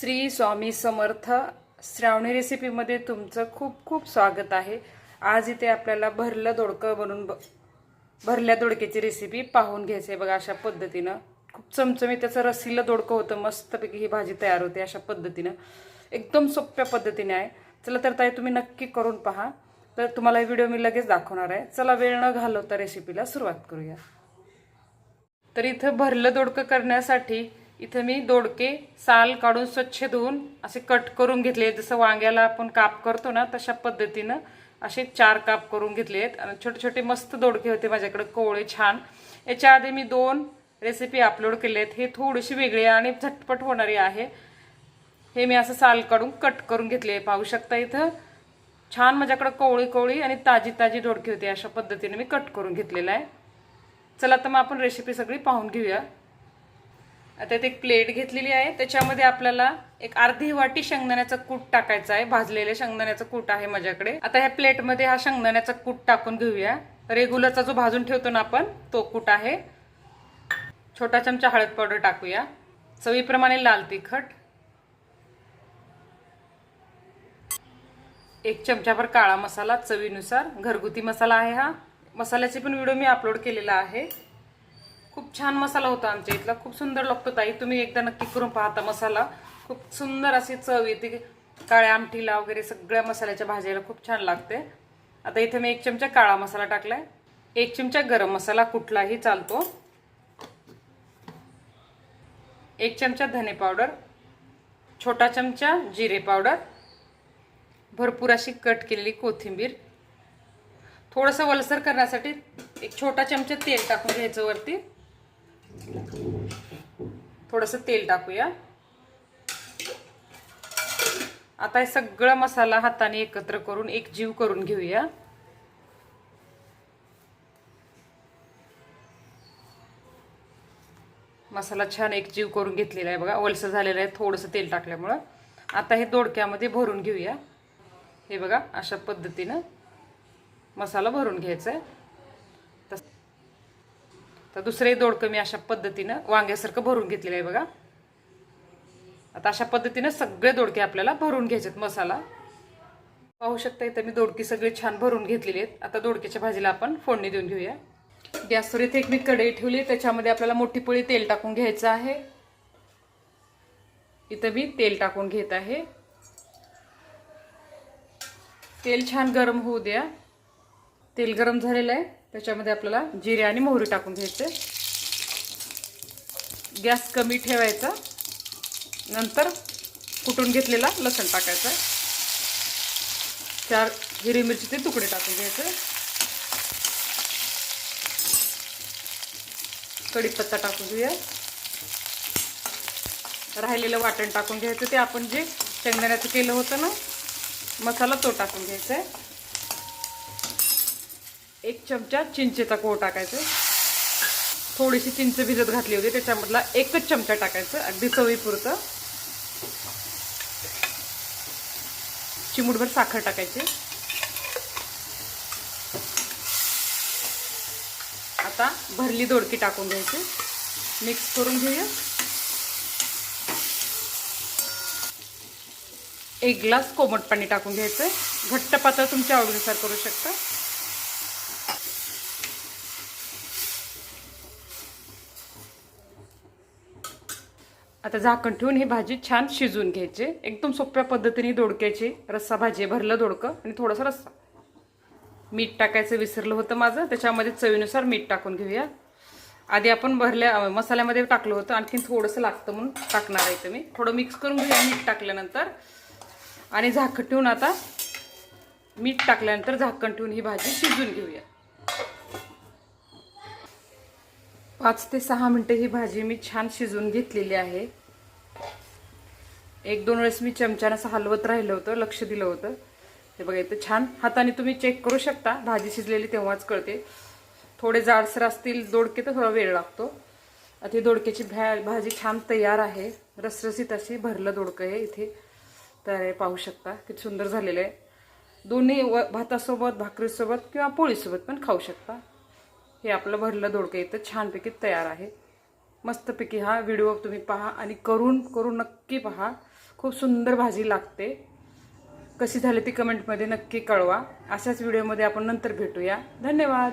श्री स्वामी समर्थ श्रावणी रेसिपीमध्ये तुमचं खूप खूप स्वागत आहे. आज इथे आपल्याला भरलं दोडकं बनवून ब- भरल्या दोडक्याची रेसिपी पाहून घ्यायची आहे बघा अशा पद्धतीनं. खूप चमचमी त्याचं रस्सीला दोडकं होतं मस्तपैकी ही भाजी तयार होते अशा पद्धतीनं. एकदम सोप्या पद्धतीने आहे. चला तर ताई तुम्ही नक्की करून पहा. तर तुम्हाला व्हिडिओ मी लगेच दाखवणार आहे. चला वेळ न घालवता रेसिपीला सुरुवात करूया. तर इथं भरलं दोडकं करण्यासाठी इथं मी दोडके साल काढून स्वच्छ धुवून असे कट करून घेतले जसं वांग्याला आपण काप करतो ना तशा पद्धतीनं असे चार काप करून घेतले आहेत. आणि छोटे छोटे मस्त दोडके होते माझ्याकडे कोवळे छान. याच्या आधी मी दोन रेसिपी अपलोड केले आहेत. हे थोडीशी वेगळी आणि झटपट होणारी आहे. हे मी असं साल काढून कट करून घेतले पाहू शकता इथं. छान माझ्याकडे कोवळी कोवळी आणि ताजी ताजी दोडकी होती. अशा पद्धतीने मी कट करून घेतलेला आहे. चला तर मग आपण रेसिपी सगळी पाहून घेऊया. आता एक प्लेट घेतलेली आहे. त्याच्यामध्ये आपल्याला एक अर्धी वाटी शेंगदाण्याचं कूट टाकायचं आहे. भाजलेले शेंगदाण्याचं कूट आहे माझ्याकडे. आता ह्या प्लेटमध्ये हा शेंगदाण्याचा कूट टाकून घेऊया. रेग्युलरचा जो भाजून ठेवतो ना आपण तो कूट आहे. छोटा चमचा हळद पावडर टाकूया. चवीप्रमाणे लाल तिखट. एक चमचाभर काळा मसाला चवीनुसार. घरगुती मसाला आहे हा. मसाल्याचे पण व्हिडिओ मी अपलोड केलेला आहे. खूप छान मसाला होता आमच्या इथला. खूप सुंदर लागतो ताई. तुम्ही एकदा नक्की करून पाहता मसाला. खूप सुंदर अशी चव येते. काळ्या आमटीला वगैरे सगळ्या मसाल्याच्या भाजीला खूप छान लागते. आता इथे मी एक चमचा काळा मसाला टाकलाय. एक चमचा गरम मसाला कुठलाही चालतो. एक चमचा धने पावडर. छोटा चमचा जिरे पावडर. भरपूर अशी कट केलेली कोथिंबीर. थोडंसं वलसर करण्यासाठी एक छोटा चमचा तेल टाकून घ्यायचं वरती. थोडंसं तेल टाकूया. आता हे सगळं मसाला हाताने एकत्र करून एक जीव करून घेऊया. मसाला छान एक जीव करून घेतलेला आहे बघा. ओलसर झालेलं आहे थोडंसं तेल टाकल्यामुळं. आता हे दोडक्यामध्ये भरून घेऊया. हे बघा अशा पद्धतीनं मसाला भरून घ्यायचा आहे. तर दुसरंही दोडकं मी अशा पद्धतीनं वांग्यासारखं भरून घेतलेलं आहे बघा. आता अशा पद्धतीनं सगळे दोडके आपल्याला भरून घ्यायचेत मसाला. पाहू शकता इथं मी दोडकी सगळी छान भरून घेतलेली आहेत. आता दोडक्याच्या भाजीला आपण फोडणी देऊन घेऊया. गॅसवर इथे एक मी कढई ठेवली त्याच्यामध्ये आपल्याला मोठी पोळी तेल टाकून घ्यायचं आहे. इथं मी तेल टाकून घेत आहे. तेल छान गरम होऊ द्या. तेल गरम झालेलं आहे. त्याच्यामध्ये आपल्याला जिरे आणि मोहरी टाकून घ्यायचे. गॅस कमी ठेवायचा. नंतर कुटून घेतलेला लसण टाकायचा. चार हिरवी मिरचीचे तुकडे टाकून घ्यायचे. कढीपत्ता टाकून घेऊया. राहिलेलं वाटण टाकून घ्यायचं. ते आपण जे शेंगदाण्याचं केलं होतं ना मसाला तो टाकून घ्यायचा आहे. एक चमचा चिंचेचा कोळ टाकायचा. थोडीशी चिंच भिजत घातली होती त्याच्यामधला एकच चमचा टाकायचं अगदी चवीपुरतं. चिमूटभर साखर टाकायची. आता भरली दोडकी टाकून घ्यायची. मिक्स करून घेऊया. एक ग्लास कोमट पाणी टाकून घ्यायचं घट्ट पातळ तुमच्या आवडीनुसार करू शकता. आता झाकण ठेवून ही भाजी छान शिजवून घ्यायची. एकदम सोप्या पद्धतीने दोडक्याची. रस्सा भाजी भरलं दोडकं आणि थोडासा रस्सा. मीठ टाकायचं विसरलं होतं माझं. त्याच्यामध्ये चवीनुसार मीठ टाकून घेऊया. आधी आपण भरल्या मसाल्यामध्ये टाकलं होतं. आणखीन थोडंसं लागतं म्हणून टाकणार आहे तुम्ही. थोडं मिक्स करून घेऊया मीठ टाकल्यानंतर. आणि झाकण ठेवून आता मीठ टाकल्यानंतर झाकण ठेवून ही भाजी शिजून घेऊया. पाच ते सहा मिनटं ही भाजी मी छान शिजवून घेतलेली आहे. एक दोन वेळेस मी चमच्यानं असं हलवत राहिलं होतं लक्ष दिलं होतं. हे बघा इथं छान हाताने तुम्ही चेक करू शकता. भाजी शिजलेली तेव्हाच कळते. थोडे जाडसर असतील दोडके तर थोडा वेळ लागतो. आता ही दोडक्याची भ्या भाजी छान तयार आहे. रसरसीत अशी भरलं दोडकं आहे इथे. तयार आहे पाहू शकता किती सुंदर झालेलं आहे. दोन्ही व भातासोबत भाकरीसोबत किंवा पोळीसोबत पण खाऊ शकता. हे आपलं भरलं दोडकं इथं छानपैकी तयार आहे. मस्तपैकी हा व्हिडिओ तुम्ही पहा आणि करून करून नक्की पहा. खूप सुंदर भाजी लागते. कशी झाली ती कमेंटमध्ये नक्की कळवा. अशाच व्हिडिओमध्ये आपण नंतर भेटूया. धन्यवाद!